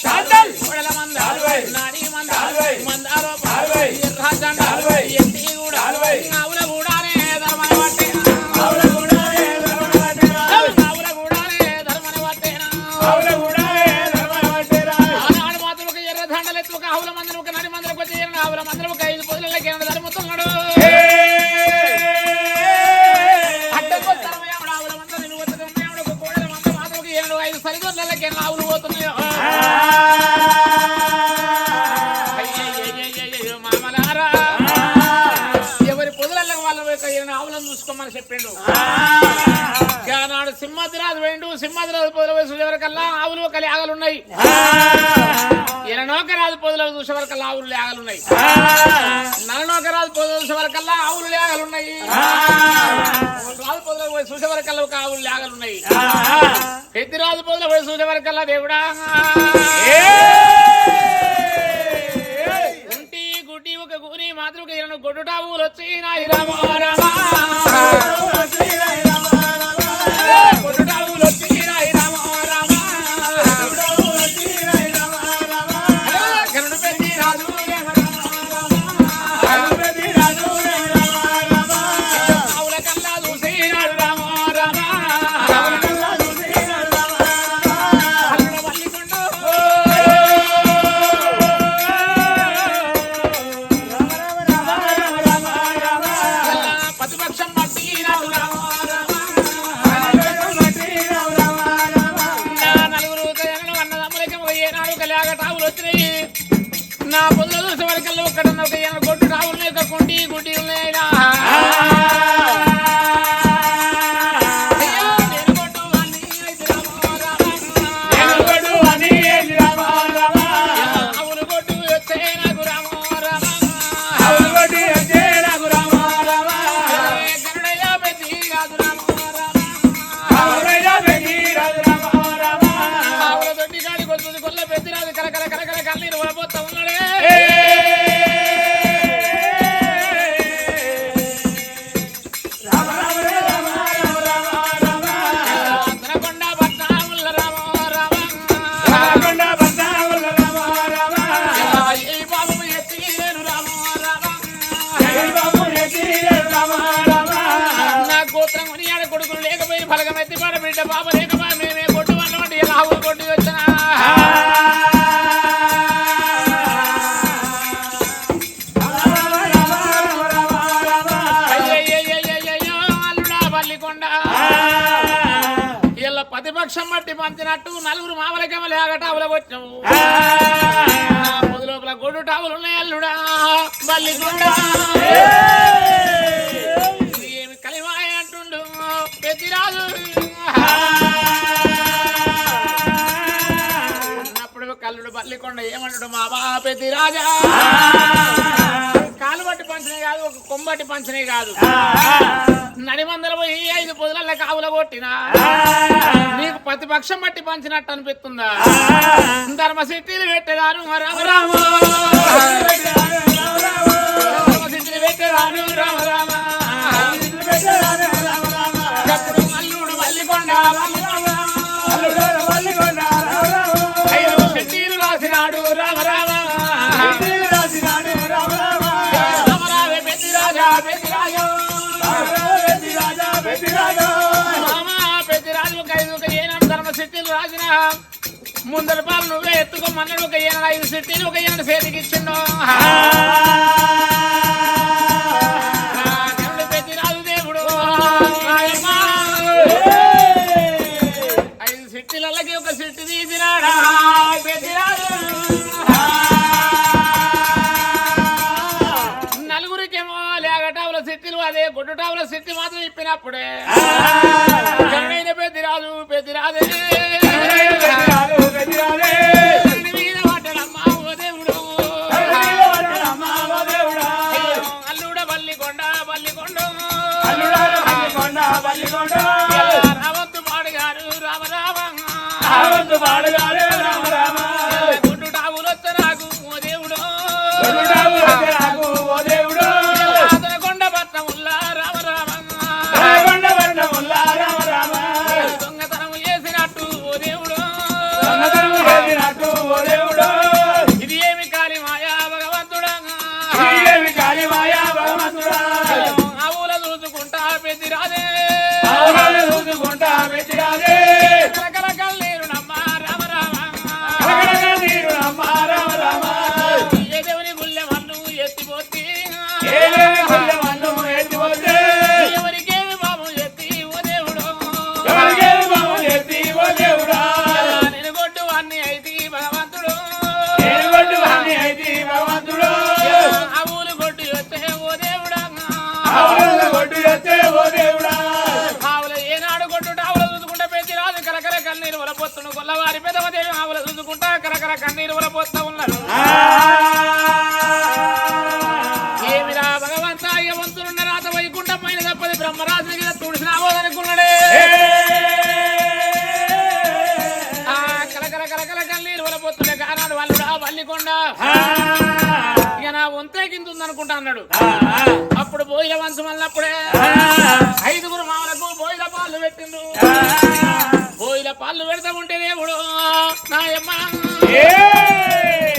చాందల్. కోడల మంద. నాడి మంద. మందారో నాలుగై. ఎర్ర జెండ నాలుగై. ఎత్తి కూడా. ఆవుల కూడానే ధర్మని పట్టే ఆవుల గుడాలే ధర్మన పట్టేరా. ఆవుల కూడానే ధర్మని పట్టేనా ఆవుల గుడాలే ధర్మన పట్టేరా. ఆనాడు మాత్రం ఎర్ర దండలెత్తు ఒక ఆవుల మందరం ఒక నడి మందరం వచ్చి ఎర్ర ఆవుల ఒక ఐదు పొదులకి ధర్మతున్నాడు ఐదు సరిగొందలకి పోతున్నాయో ఎవరి పొదులకు వాళ్ళ యొక్క ఎర్ర ఆవులను చూసుకోమని చెప్పిండు. నాడు సింహాద్రాజు వేండు సింహాద్రాజు పొదల వయసు ఎవరికల్లా ఆవులు ఒక లేగలున్నాయి ఎననోకరాజు పొదల చూసేవరకల్లా ఆవులు లేగలున్నాయి నలనోకరాజు చూసే వరకల్లా ఆవులు లేగలున్నాయి ఉన్నాయి పోయి చూసేవరకల్లా ఒక ఆవులు లేగలున్నాయి పెద్దిరాజు పొదల పోయి చూసేవరకల్లా దేవుడా. ఉంటి గుడ్డి ఒక గురి మాత్రం ఒక ఇరవై గొడ్డు టావులు వచ్చి నాయి రామా రామా. వచ్చినాయి నా పొద్దుల చూసే వరకల్లా ఒక్కడన్న ఒక ఏనాడు గొడ్డు టావులు యొక్క కుండి గుడ్డి నా గోత్రం కొనియాడ కొడుకులు లేకపోయి ఫలకం ఎత్తి పాడ బిడ్డ బాబు లేకపోయి మేమే కొట్టు వాళ్ళ వంటి ఎలా కొట్టి బల్లికొండ ఇలా ప్రతిపక్షం బట్టి పంచినట్టు నలుగురు మామలకేమో లేగట అవలగొచ్చాము మొదలోపల గొడ్డు టావులు ఉన్నాయి అల్లుడా. బల్లికొండ ఇది ఏమి కలిమాయ అంటుండు? పెద్దిరాజు అన్నప్పుడు కల్లుడు బల్లికొండ ఏమంటాడు మా బా పెద్దిరాజా కాలు బట్టి పంచనే కాదు ఒక కొమ్మటి పంచనే కాదు. నడిమందల పోయి ఐదు పొదుల కావుల కొట్టినా. నీకు ప్రతిపక్షం బట్టి పంచినట్టు అనిపిస్తుందా? ధర్మ సిట్టీలు పెట్టేదాను రామ రామ. ధర్మ సిట్టీలు పెట్టేదాను రామ. ముందర పాలు నువ్వే ఎత్తుకోమన్నాడు ఒక ఏనాడు ఐదు సిట్టీలు ఒక ఏనాడు చేతికి ఇచ్చిండు ఇప్పినప్పుడే కరుణైన పెద్దిరాజు పెద్దిరాజే దేవుడు. అల్లుడ బల్లికొండ బల్లికొండ రావద్దు పాడుగారు పెద్ది రాదే కన్నీరు వలపోతును గొల్లవారి పెదవదేవి ఆవుల చూసుకుంటా కరకర కన్నీరు వలపోతా ఉన్నారు ఏమిరా భగవంత అయ్యవంతులున్న రాత వైకుంఠం పైన తప్పది బ్రహ్మరాజు కింద తుడిసినావోదనుకున్నాడే ఆ కలకల కన్నీరు వలపోతుండే కానాడు వాళ్ళు వల్లికొండ ఇక నా వంతే కింద ఉందనుకుంటా అన్నాడు అప్పుడు బోయిల వంశం అన్నప్పుడే ఐదుగురు మామలకు బోయిల పాలు పెట్టిండు బోయిల పాలు పెడతా ఉంటే దేవుడు. నాయమ్మ. ఏ